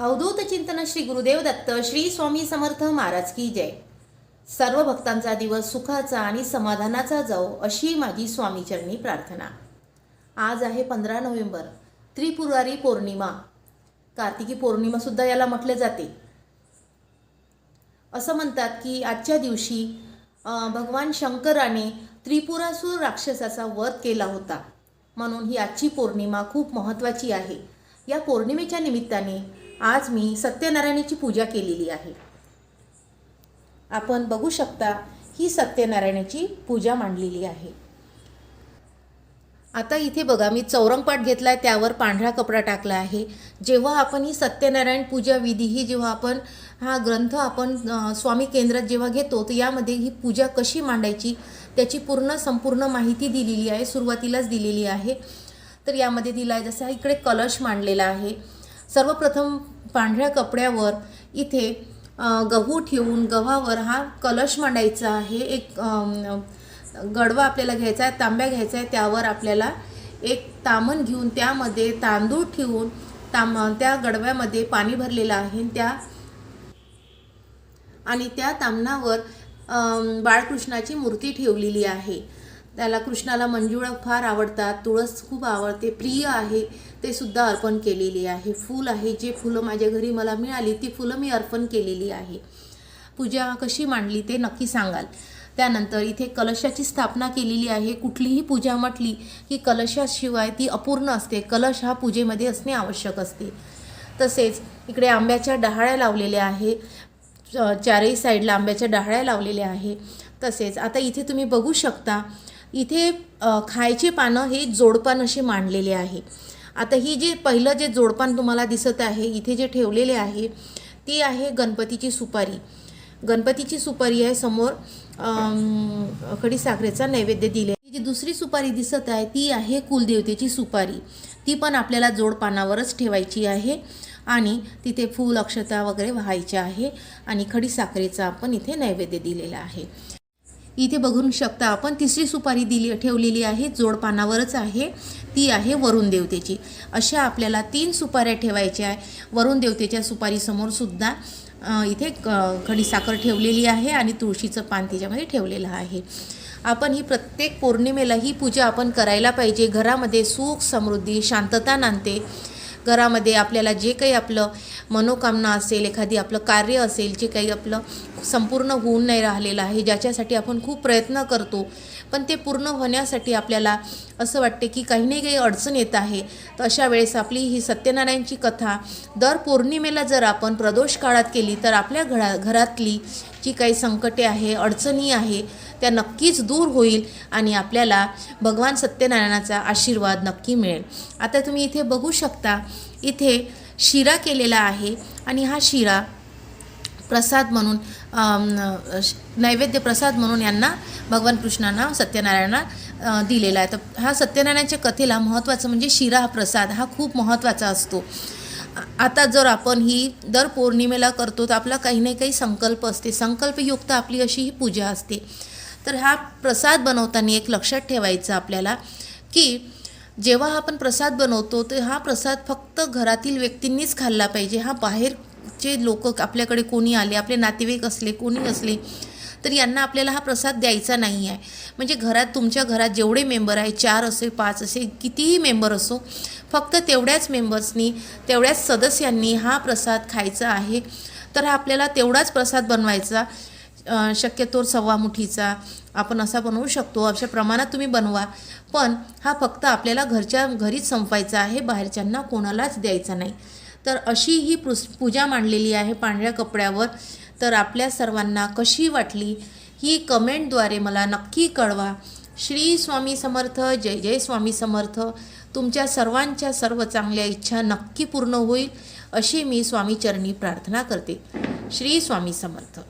अवधूत चिंतन श्री गुरुदेव दत्त श्री स्वामी समर्थ महाराज की जय. सर्व भक्तांचा दिवस सुखाचा आणि समाधानाचा जाओ अशी माझी स्वामीचरणी प्रार्थना. आज आहे पंधरा नोव्हेंबर त्रिपुरारी पौर्णिमा. कार्तिकी पौर्णिमासुद्धा याला म्हटले जाते. असं म्हणतात की आजच्या दिवशी भगवान शंकराने त्रिपुरासूर राक्षसाचा वध केला होता. म्हणून ही आजची पौर्णिमा खूप महत्त्वाची आहे. या पौर्णिमेच्या निमित्ताने आज मी सत्यनारायणाची पूजा केलेली आहे. आपण बघू शकता ही सत्यनारायणाची पूजा मांडलेली आहे. आता इथे बघा मी चौरंगपाठ आहे त्यावर पांढरा कपडा टाकला आहे. जेव्हा आपण ही सत्यनारायण पूजा विधी ही जेव्हा आपण हा ग्रंथ आपण स्वामी केंद्रात जेव्हा घेतो तर यामध्ये ही पूजा कशी मांडायची त्याची पूर्ण संपूर्ण माहिती दिलेली आहे सुरुवातीलाच दिलेली आहे. तर यामध्ये दिला आहे जसं इकडे कलश मांडलेला आहे. सर्वप्रथम पांढऱ्या कपड्यावर इथे गहू ठेवून गव्हावर हा कलश मांडायचा आहे. एक गडवा आपल्याला घ्यायचा आहे तांब्या घ्यायचा आहे त्यावर आपल्याला एक तामण घेऊन त्यामध्ये तांदूळ ठेवून ताम त्या गडव्यामध्ये पाणी भरलेलं आहे. त्या आणि त्या तामणावर बाळकृष्णाची मूर्ती ठेवलेली आहे. त्याला कृष्णाला मंजुळा फार आवडतात तुळस खूप आवडते प्रिय आहे ते सुद्धा अर्पण केलेली आहे. फूल आहे जे फुलं माझ्या घरी मला मिळाली ती फुलं मी अर्पण केलेली आहे. पूजा कशी मांडली ते नक्की सांगाल. त्यानंतर इथे कलशाची स्थापना केलेली आहे. कुठलीही पूजा म्हटली की कलशाशिवाय ती अपूर्ण असते. कलश हा पूजेमध्ये असणे आवश्यक असते. तसेच इकडे आंब्याच्या डहाळ्या लावलेल्या आहे. चारही साईडला आंब्याच्या डहाळ्या लावलेल्या आहे. तसेच आता इथे तुम्ही बघू शकता इथे खायचे पानं हे जोडपान असे मांडलेले आहे. आता ही जे पहिलं जे जोडपान तुम्हाला दिसत आहे इथे जे ठेवलेले आहे ती आहे गणपतीची सुपारी. गणपतीची सुपारी आहे समोर अम, खडीसाखरेचा नैवेद्य दिले जी दुसरी सुपारी दिसत आहे ती आहे कुलदेवतेची सुपारी. ती पण आपल्याला जोडपानावरच ठेवायची आहे आणि तिथे फूल अक्षता वगैरे व्हायचे आहे आणि खडीसाखरेचा आपण इथे नैवेद्य दिलेला आहे. इथे बघू शकता आपण तिसरी सुपारी दिली ठेवलेली आहे जोडपानावरच आहे. ती आहे वरुण देवतेची. अशा आपल्याला तीन सुपाऱ्या ठेवायच्या आहे. वरुण देवतेच्या सुपारीसमोर सुद्धा इथे क- खडीसाखर ठेवलेली आहे आणि तुळशीचं पान त्याच्यामध्ये ठेवलेलं आहे. आपण ही प्रत्येक पौर्णिमेला ही पूजा आपण करायला पाहिजे. घरामध्ये सुख समृद्धी शांतता नांदते. घरामध्ये आपल्याला जे काही आपलं मनोकामना असेल एखादी आपलं कार्य असेल जे काही आपलं संपूर्ण होऊन नाही राहिलेलं आहे ज्याच्यासाठी आपण खूप प्रयत्न करतो पण ते पूर्ण होण्यासाठी आपल्याला असं वाटते की काही नाही काही अडचण येत आहे. तर अशा वेळेस आपली ही सत्यनारायणची कथा दर पौर्णिमेला जर आपण प्रदोष काळात केली तर आपल्या घरा घरातली जी काही संकटे आहे अडचणी आहे त्या नक्कीच दूर होईल आणि आपल्याला भगवान सत्यनारायणाचा आशीर्वाद नक्की मिळेल. आता तुम्ही इथे बघू शकता इथे शिरा केलेला आहे आणि हा शिरा प्रसाद म्हणून श- नैवेद्य प्रसाद म्हणून यांना भगवान कृष्णांना सत्यनारायणा दिलेला आहे. तर हा सत्यनारायणाच्या कथेला महत्त्वाचं म्हणजे शिरा हा प्रसाद हा खूप महत्त्वाचा असतो. आता जर आपण ही दर पौर्णिमेला करतो तर आपला काही ना काही संकल्प असते. संकल्पयुक्त आपली अशी ही पूजा असते. तर हा प्रसाद बनवताना एक लक्षात ठेवायचं आपल्याला की जेव्हा आपण प्रसाद बनवतो तर हा प्रसाद फक्त घरातील व्यक्तींनीच खाल्ला पाहिजे. हा बाहेरचे लोक आपल्याकडे कोणी आले आपले नातेवाईक असले कोणी असले तर यांना आपल्याला हा प्रसाद द्यायचा नाही आहे. म्हणजे घरात तुमच्या घरात जेवढे मेंबर आहे चार असे पाच असे कितीही मेंबर असो फक्त तेवढ्याच मेंबर्सनी तेवढ्याच सदस्यांनी हा प्रसाद खायचा आहे. तर हा आपल्याला तेवढाच प्रसाद बनवायचा. शक्यतो सव्वा मुठीचा आपण असा बनवू शकतो. अशा प्रमाणात तुम्ही बनवा. पण हा फक्त आपल्याला घरच्या घरीच संपवायचा आहे. बाहेरच्यांना कोणालाच द्यायचा नाही. तर अशी ही पुस पूजा मांडलेली आहे पांढऱ्या कपड्यावर. तर आपल्या सर्वांना कशी वाटली ही कमेंटद्वारे मला नक्की कळवा. श्री स्वामी समर्थ जय जय स्वामी समर्थ. तुमच्या सर्वांच्या सर्व चांगल्या इच्छा नक्की पूर्ण होईल अशी मी स्वामीचरणी प्रार्थना करते. श्री स्वामी समर्थ.